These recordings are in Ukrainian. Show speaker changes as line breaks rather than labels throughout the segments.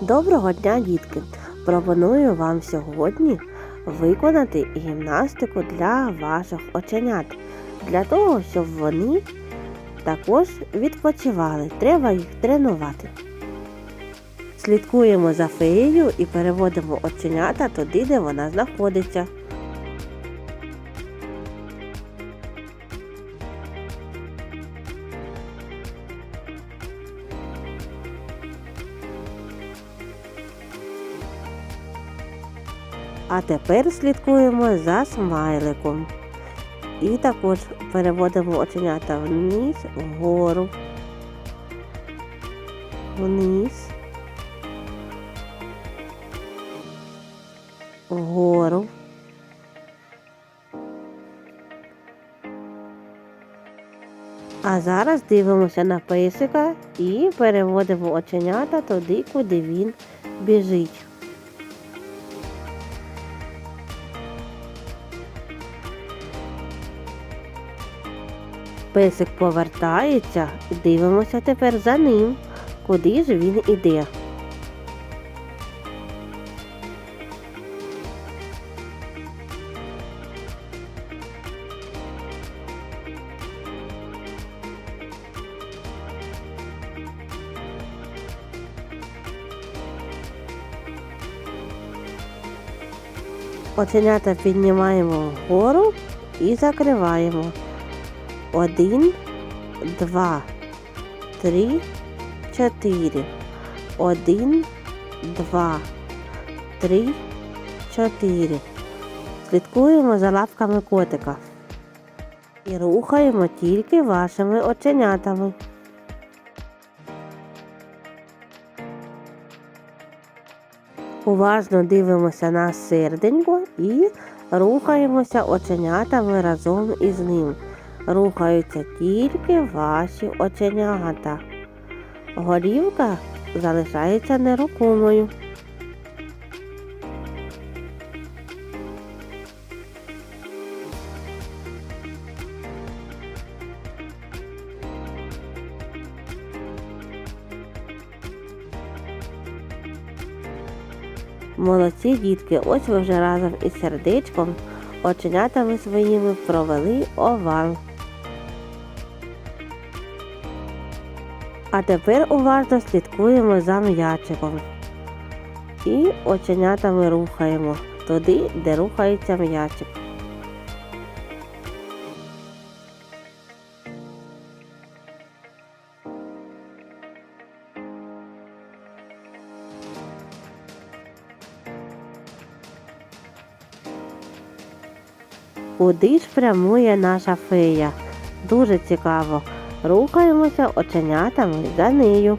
Доброго дня, дітки! Пропоную вам сьогодні виконати гімнастику для ваших оченят. Для того, щоб вони також відпочивали. Треба їх тренувати. Слідкуємо за феєю і переводимо оченята туди, де вона знаходиться. А тепер слідкуємо за смайликом. І також переводимо оченята вниз, вгору, вниз, вгору. А зараз дивимося на песика і переводимо оченята туди, куди він біжить. Песик повертається, дивимося тепер за ним, куди ж він іде. Оченята піднімаємо вгору і закриваємо. Один, два, три, чотири. Один, два, три, чотири. Слідкуємо за лапками котика. І рухаємо тільки вашими оченятами. Уважно дивимося на серденько і рухаємося оченятами разом із ним. Рухаються тільки ваші оченята. Голівка залишається нерухомою. Молодці дітки, ось ви вже разом із сердечком оченятами своїми провели овал. А тепер уважно слідкуємо за м'ячиком. І оченятами рухаємо туди, де рухається м'ячик. Куди ж прямує наша фея? Дуже цікаво. Рухаємося оченятами за нею.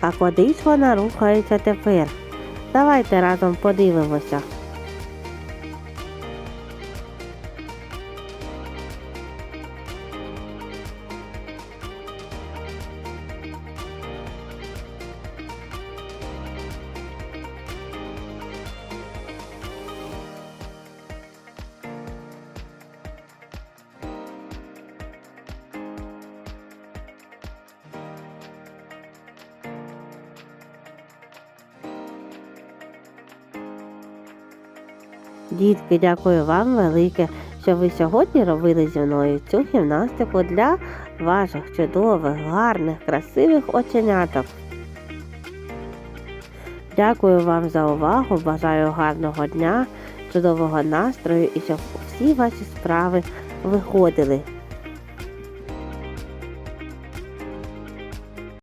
А куди ж вона рухається тепер? Давайте разом подивимося. Дітки, дякую вам велике, що ви сьогодні робили зі мною цю гімнастику для ваших чудових, гарних, красивих оченяток. Дякую вам за увагу, бажаю гарного дня, чудового настрою і щоб всі ваші справи виходили.